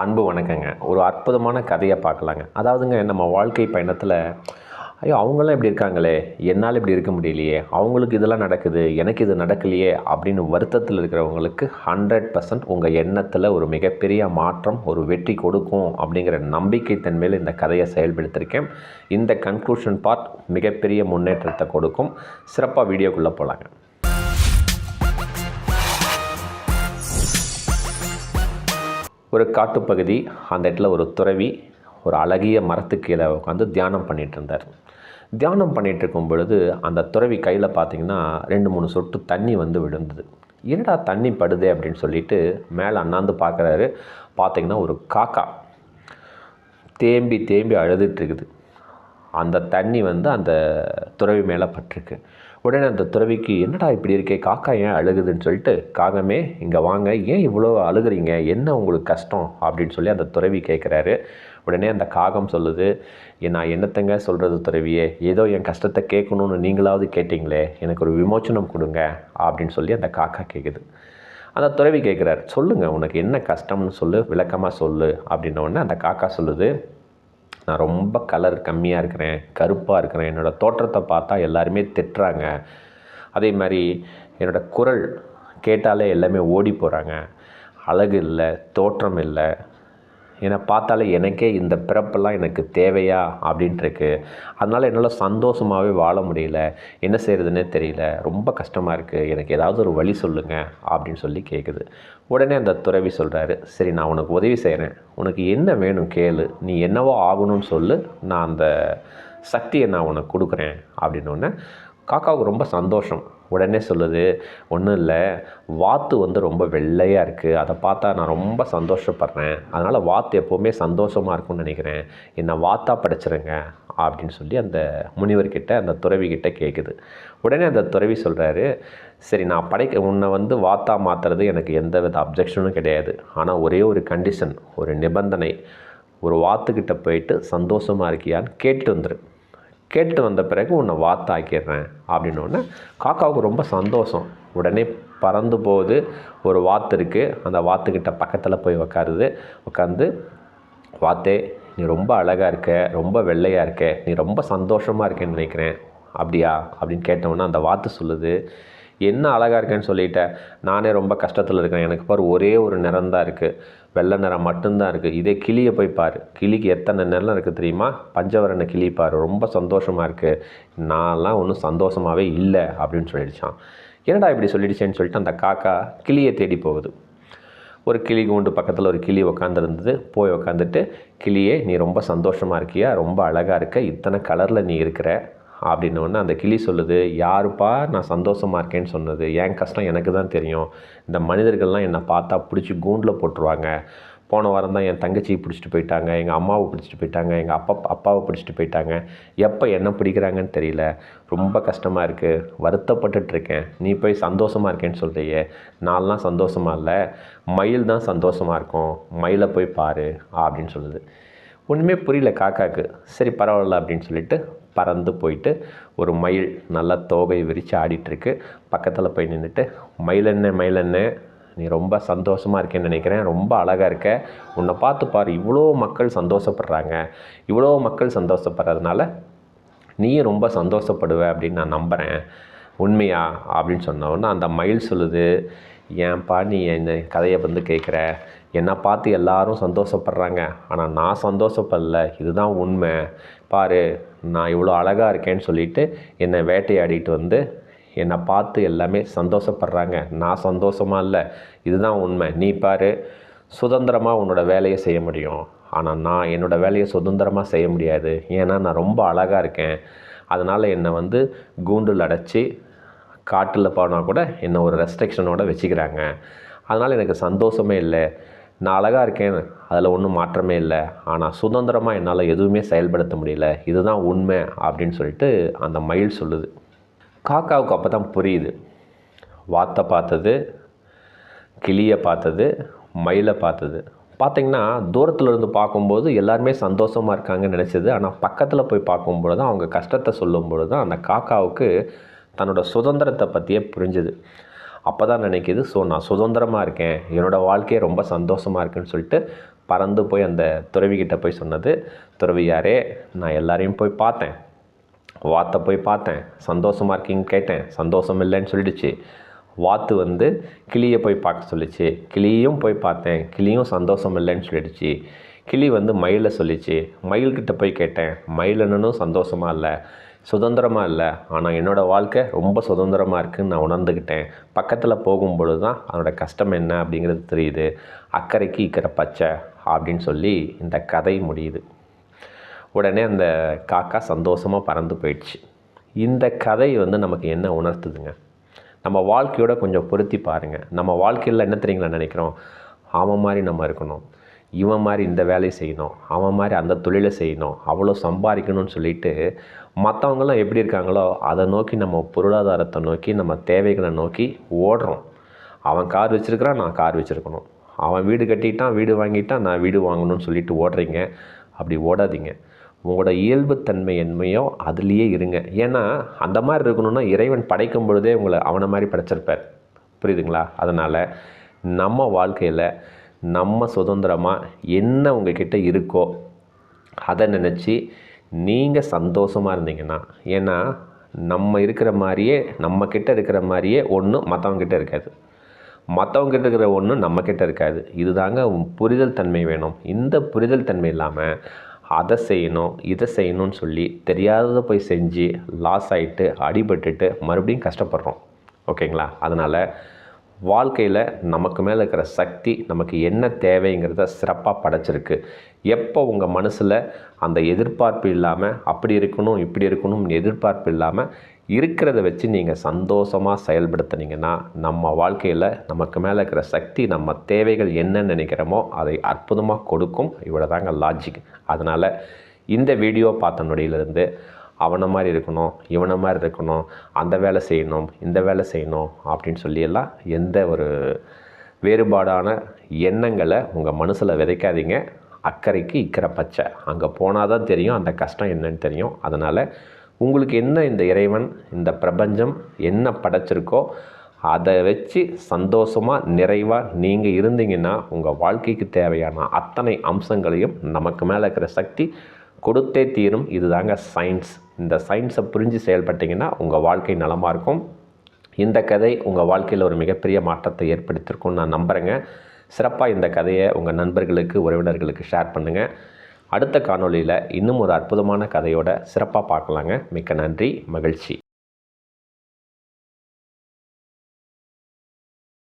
அன்பு வணக்கங்க. ஒரு அற்புதமான கதையை பார்க்கலாங்க. அதாவதுங்க நம்ம வாழ்க்கை பயணத்தில் ஐயோ அவங்களாம் இப்படி இருக்காங்களே என்னால் இப்படி இருக்க முடியலையே அவங்களுக்கு இதெல்லாம் நடக்குது எனக்கு இது நடக்கலையே அப்படின்னு வருத்தத்தில் இருக்கிறவங்களுக்கு ஹண்ட்ரட் பர்சன்ட் உங்கள் எண்ணத்தில் ஒரு மிகப்பெரிய மாற்றம் ஒரு வெற்றி கொடுக்கும் அப்படிங்கிற நம்பிக்கை தன்மையில் இந்த கதையை செயல்படுத்தியிருக்கேன் இந்த கன்க்ளூஷன் பார்ட் மிகப்பெரிய முன்னேற்றத்தை கொடுக்கும். சிறப்பாக வீடியோக்குள்ளே போகலாங்க ஒரு காட்டுப்பகுதி அந்த இடத்துல ஒரு துறவி ஒரு அழகிய மரத்துக்கு கீழே உட்காந்து தியானம் பண்ணிகிட்டு இருந்தார். தியானம் பண்ணிகிட்டு இருக்கும் பொழுது அந்த துறவி கையில் பார்த்தீங்கன்னா ரெண்டு மூணு சொட்டு தண்ணி வந்து விழுந்தது. என்னடா தண்ணி படுதே? அப்படின்னு சொல்லிட்டு மேலே அண்ணாந்து பார்க்குறாரு பார்த்தீங்கன்னா ஒரு காக்கா. தேம்பி தேம்பி அழுதுட்டு இருக்குது. அந்த தண்ணி வந்து அந்த துறவி மேலே பட்டிருக்கு. உடனே அந்த துறவிக்கு என்னடா இப்படி இருக்கே? காக்கா ஏன் அழுகுதுன்னு சொல்லிட்டு காகமே இங்கே வாங்க. ஏன் இவ்வளோ அழுகுறீங்க? என்ன உங்களுக்கு கஷ்டம்? அப்படின்னு சொல்லி அந்த துறவி கேட்குறாரு உடனே அந்த காகம் சொல்லுது நான் என்னத்தங்க சொல்கிறது துறவியே? ஏதோ என் கஷ்டத்தை கேட்கணும்னு நீங்களாவது கேட்டிங்களே? எனக்கு ஒரு விமோச்சனம் கொடுங்க அப்படின்னு சொல்லி அந்த காக்கா கேட்குது அந்த துறவி கேட்குறாரு சொல்லுங்கள் உனக்கு என்ன கஷ்டம்னு சொல்லு விளக்கமாக சொல்லு அப்படின்ன உடனே அந்த காக்கா சொல்லுது நான் ரொம்ப கலர் கம்மியாக இருக்கிறேன் கருப்பாக இருக்கிறேன். என்னோடய தோற்றத்தை பார்த்தா எல்லாருமே திட்டுறாங்க. அதே மாதிரி என்னோடய குரல் கேட்டாலே எல்லாமே ஓடி போகிறாங்க அழகு இல்லை தோற்றம் இல்லை. என்னை பார்த்தாலே எனக்கே இந்த பிறப்பெல்லாம் எனக்கு தேவையா அப்படின்ட்டுருக்கு அதனால் என்னால் சந்தோஷமாகவே வாழ முடியல. என்ன செய்கிறதுனே தெரியல. ரொம்ப கஷ்டமாக இருக்குது எனக்கு ஏதாவது ஒரு வழி சொல்லுங்கள் அப்படின்னு சொல்லி கேட்குது உடனே அந்த துறவி சொல்கிறாரு சரி நான் உனக்கு உதவி செய்கிறேன் உனக்கு என்ன வேணும் கேளு. நீ என்னவோ ஆகணும்னு சொல்லு. நான் அந்த சக்தியை நான் உனக்கு கொடுக்குறேன். அப்படின்னோடனே காக்காவுக்கு ரொம்ப சந்தோஷம். உடனே சொல்லுது ஒன்றும் இல்லை. வாத்து வந்து ரொம்ப வெள்ளையாக இருக்குது அதை பார்த்தா நான் ரொம்ப சந்தோஷப்படுறேன். அதனால் வாத்து எப்போவுமே சந்தோஷமாக இருக்கும்னு நினைக்கிறேன். என்னை வாத்தா படைச்சிருங்க. அப்படின்னு சொல்லி அந்த முனிவர்கிட்ட அந்த துறவிக்கிட்ட கேட்குது உடனே அந்த துறவி சொல்கிறாரு சரி நான் படைக்க உன்னை வந்து வாத்தா மாற்றுறது எனக்கு எந்த வித அப்ஜெக்ஷனும் கிடையாது. ஆனால் ஒரே ஒரு கண்டிஷன் ஒரு நிபந்தனை. ஒரு வாத்துக்கிட்ட போயிட்டு சந்தோஷமாக இருக்கியான்னு கேட்டுட்டு வந்துரு. கேட்டுட்டு வந்த பிறகு உன்னை வாத்தாக்கிடுறேன் அப்படின்னோடனே காக்காவுக்கு ரொம்ப சந்தோஷம். உடனே பறந்து போகுது. ஒரு வாத்து இருக்குது அந்த வாத்துக்கிட்ட பக்கத்தில் போய் உக்காருது. உட்காந்து வாத்தே நீ ரொம்ப அழகாக இருக்க. ரொம்ப வெள்ளையாக இருக்க. நீ ரொம்ப சந்தோஷமாக இருக்கேன்னு நினைக்கிறேன். அப்படியா? அப்படின்னு கேட்டோன்னே அந்த வாத்து சொல்லுது. என்ன அழகாக இருக்கேன்னு சொல்லிட்டேன் நானே ரொம்ப கஷ்டத்தில் இருக்கேன். எனக்கு பாரு ஒரே ஒரு நிறம் தான் இருக்குது வெள்ளை நிறம் மட்டும்தான் இருக்குது இதே கிளியை போய் பாரு. கிளிக்கு எத்தனை நிறம் இருக்குது தெரியுமா? பஞ்சவரண கிளி பாரு. ரொம்ப சந்தோஷமாக இருக்குது நான்லாம் ஒன்றும் சந்தோஷமாகவே இல்லை அப்படின்னு சொல்லிடுச்சான். என்னடா இப்படி சொல்லிடுச்சேன்னு சொல்லிட்டு அந்த காக்கா கிளியை தேடி போகுது. ஒரு கிளி கூண்டு பக்கத்தில் ஒரு கிளி உட்காந்துருந்தது போய் உக்காந்துட்டு கிளியே நீ ரொம்ப சந்தோஷமாக இருக்கியா? ரொம்ப அழகாக இருக்க. இத்தனை கலரில் நீ இருக்கிற. அப்படின்ன உடனே அந்த கிளி சொல்லுது யாருப்பா நான் சந்தோஷமாக இருக்கேன்னு சொன்னது. என் கஷ்டம் எனக்கு தான் தெரியும். இந்த மனிதர்கள்லாம் என்னை பார்த்தா பிடிச்சி கூண்டில் போட்டுருவாங்க. போன வாரம் தான் என் தங்கச்சியை பிடிச்சிட்டு போயிட்டாங்க. எங்கள் அம்மாவை பிடிச்சிட்டு போயிட்டாங்க. எங்கள் அப்பா அப்பாவை பிடிச்சிட்டு போயிட்டாங்க. எப்போ என்ன பிடிக்கிறாங்கன்னு தெரியல. ரொம்ப கஷ்டமாக இருக்குது வருத்தப்பட்டுட்டு இருக்கேன். நீ போய் சந்தோஷமாக இருக்கேன்னு சொல்கிறியே நான்லாம் சந்தோஷமாக இல்லை. மயில் தான் சந்தோஷமாக இருக்கும். மயிலை போய் பாரு அப்படின்னு சொல்லுது. ஒன்றுமே புரியல காக்காக்கு. சரி பரவாயில்ல அப்படின்னு சொல்லிட்டு பறந்து போயிட்டு ஒரு மயில் நல்லா தோகை விரித்து ஆடிட்டுருக்கு. பக்கத்தில் போய் நின்றுட்டு மயிலெண்ணே மயிலெண்ணே நீ ரொம்ப சந்தோஷமாக இருக்கேன்னு நினைக்கிறேன். ரொம்ப அழகாக இருக்க. உன்னை பார்த்து பாரு இவ்வளோ மக்கள் சந்தோஷப்படுறாங்க. இவ்வளோ மக்கள் சந்தோஷப்படுறதுனால நீயும் ரொம்ப சந்தோஷப்படுவ அப்படின்னு நான் நம்புகிறேன் உண்மையா? அப்படின்னு சொன்ன அந்த மயில் சொல்லுது ஏன்ப்பா நீ என்ன கதையை வந்து கேட்குற? என்னை பார்த்து எல்லாரும் சந்தோஷப்படுறாங்க. ஆனால் நான் சந்தோஷப்படல. இதுதான் உண்மை. பாரு நான் இவ்வளோ அழகாக இருக்கேன்னு சொல்லிட்டு என்னை வேட்டையாடிட்டு வந்து என்னை பார்த்து எல்லாமே சந்தோஷப்படுறாங்க. நான் சந்தோஷமாக இல்லை. இதுதான் உண்மை. நீ பாரு சுதந்திரமாக உன்னோட வேலையை செய்ய முடியும். ஆனால் நான் என்னோடய வேலையை சுதந்திரமாக செய்ய முடியாது. ஏன்னா நான் ரொம்ப அழகாக இருக்கேன். அதனால் என்னை வந்து கூண்டில் அடைச்சி காட்டில் போனால் கூட என்னை ஒரு ரெஸ்ட்ரிக்ஷனோடு வச்சுக்கிறாங்க. அதனால் எனக்கு சந்தோஷமே இல்லை. நான் அழகாக இருக்கேன். அதில் ஒன்றும் மாற்றமே இல்லை. ஆனால் சுதந்திரமாக என்னால் எதுவுமே செயல்படுத்த முடியல. இதுதான் உண்மை அப்படின்னு சொல்லிட்டு அந்த மயில் சொல்லுது. காக்காவுக்கு அப்போ தான் புரியுது. வாத்தை பார்த்தது கிளியை பார்த்தது மயிலை பார்த்தது. பார்த்திங்கன்னா தூரத்தில் இருந்து பார்க்கும்போது எல்லாருமே சந்தோஷமாக இருக்காங்கன்னு நினச்சது. ஆனால் பக்கத்தில் போய் பார்க்கும்பொழுது தான் அவங்க கஷ்டத்தை சொல்லும்பொழுது தான் அந்த காக்காவுக்கு தன்னோட சுதந்திரத்தை பற்றியே புரிஞ்சுது. அப்போ தான் நினைக்கிது ஸோ நான் சுதந்திரமாக இருக்கேன். என்னோடய வாழ்க்கையே ரொம்ப சந்தோஷமாக இருக்குன்னு சொல்லிட்டு பறந்து போய் அந்த துறவிக்கிட்ட போய் சொன்னது துறவியாரே நான் எல்லாரையும் போய் பார்த்தேன். வாத்தை போய் பார்த்தேன். சந்தோஷமாக இருக்கீங்கன்னு கேட்டேன். சந்தோஷம் இல்லைன்னு சொல்லிடுச்சு. வாத்து வந்து கிளியை போய் பார்க்க சொல்லிச்சு. கிளியும் போய் பார்த்தேன். கிளியும் சந்தோஷம் இல்லைன்னு சொல்லிடுச்சு. கிளி வந்து மயிலை சொல்லிச்சு. மயில்கிட்ட போய் கேட்டேன். மயிலனும் சந்தோஷமாக இல்லை. சுதந்திரமாக இல்லை. ஆனால் என்னோடய வாழ்க்கை ரொம்ப சுதந்திரமாக இருக்குதுன்னு நான் உணர்ந்துக்கிட்டேன் பக்கத்தில் போகும்பொழுது தான் அதனோட கஷ்டம் என்ன அப்படிங்கிறது தெரியுது. அக்கறைக்கு இக்கரை பச்சை அப்படின்னு சொல்லி இந்த கதை முடியுது. உடனே அந்த காக்கா சந்தோஷமாக பறந்து போயிடுச்சு. இந்த கதை வந்து நமக்கு என்ன உணர்த்துதுங்க? நம்ம வாழ்க்கையோட கொஞ்சம் பொருத்தி பாருங்கள் நம்ம வாழ்க்கையில் என்ன தெரியுங்களா நினைக்கிறோம்? அவன் மாதிரி நம்ம இருக்கணும். இவன் மாதிரி இந்த வேலையை செய்யணும் அவன் மாதிரி அந்த தொழிலை செய்யணும் அவ்வளோ சம்பாதிக்கணும்னு சொல்லிட்டு மற்றவங்களாம் எப்படி இருக்காங்களோ அதை நோக்கி நம்ம பொருளாதாரத்தை நோக்கி நம்ம தேவைகளை நோக்கி ஓடுறோம். அவன் கார் வச்சுருக்கிறான் நான் கார் வச்சுருக்கணும். அவன் வீடு கட்டிட்டான் வீடு வாங்கிட்டான் நான் வீடு வாங்கணும்னு சொல்லிட்டு ஓடுறீங்க. அப்படி ஓடாதீங்க. உங்களோட இயல்புத்தன்மை என்னமையோ அதுலேயே இருங்க. ஏன்னா அந்த மாதிரி இருக்கணும்னா இறைவன் படைக்கும் பொழுதே உங்களை அவனை மாதிரி படைச்சிருப்பார். புரியுதுங்களா? அதனால் நம்ம வாழ்க்கையில் நம்ம சுதந்திரமாக என்ன உங்ககிட்ட இருக்கோ அதை நினச்சி நீங்கள் சந்தோஷமாக இருந்தீங்கன்னா ஏன்னா நம்ம இருக்கிற மாதிரியே நம்மக்கிட்ட இருக்கிற மாதிரியே ஒன்று மற்றவங்கிட்ட இருக்காது. மற்றவங்கிட்ட இருக்கிற ஒன்று நம்மக்கிட்ட இருக்காது. இதுதாங்க புரிதல் தன்மை வேணும். இந்த புரிதல் தன்மை இல்லாமல் அதை செய்யணும் இதை செய்யணும்னு சொல்லி தெரியாததை போய் செஞ்சு லாஸ் ஆகிட்டு அடிபட்டுட்டு மறுபடியும் கஷ்டப்படுறோம். ஓகேங்களா? அதனால் வாழ்க்கையில் நமக்கு மேலே இருக்கிற சக்தி நமக்கு என்ன தேவைங்கிறத சிறப்பாக படைச்சிருக்கு. எப்போ உங்கள் மனசில் அந்த எதிர்பார்ப்பு இல்லாமல் அப்படி இருக்கணும் இப்படி இருக்கணும்னு எதிர்பார்ப்பு இல்லாமல் இருக்கிறத வச்சு நீங்கள் சந்தோஷமாக செயல்படுத்துனீங்கன்னா நம்ம வாழ்க்கையில் நமக்கு மேலே இருக்கிற சக்தி நம்ம தேவைகள் என்ன நினைக்கிறோமோ அதை அற்புதமாக கொடுக்கும். இவ்வளோ தாங்க லாஜிக் அதனால் இந்த வீடியோ பார்த்த நொடியிலிருந்து அவனை மாதிரி இருக்கணும் இவனை மாதிரி இருக்கணும் அந்த வேலை செய்யணும் இந்த வேலை செய்யணும் அப்படின்னு சொல்லியெல்லாம் எந்த ஒரு வேறுபாடான எண்ணங்களை உங்கள் மனசில் விதைக்காதீங்க. அக்கறைக்கு இக்கரை பச்சை. அங்கே போனால் தான் தெரியும் அந்த கஷ்டம் என்னன்னு தெரியும். அதனால் உங்களுக்கு என்ன இந்த இறைவன் இந்த பிரபஞ்சம் என்ன படைச்சிருக்கோ அதை வச்சு சந்தோஷமாக நிறைவாக நீங்கள் இருந்தீங்கன்னா உங்கள் வாழ்க்கைக்கு தேவையான அத்தனை அம்சங்களையும் நமக்கு மேலே இருக்கிற சக்தி கொடுத்தே தீரும். இதுதாங்க சயின்ஸ் இந்த சயின்ஸை புரிஞ்சு செயல்பட்டிங்கன்னா உங்கள் வாழ்க்கை நலமாக இருக்கும். இந்த கதை உங்கள் வாழ்க்கையில் ஒரு மிகப்பெரிய மாற்றத்தை ஏற்படுத்தியிருக்கும்னு நான் நம்புகிறேங்க சிறப்பாக இந்த கதையை உங்கள் நண்பர்களுக்கு உறவினர்களுக்கு ஷேர் பண்ணுங்கள் அடுத்த காணொளியில் இன்னும் ஒரு அற்புதமான கதையோட சிறப்பாக பார்க்கலாங்க. மிக்க நன்றி மகிழ்ச்சி.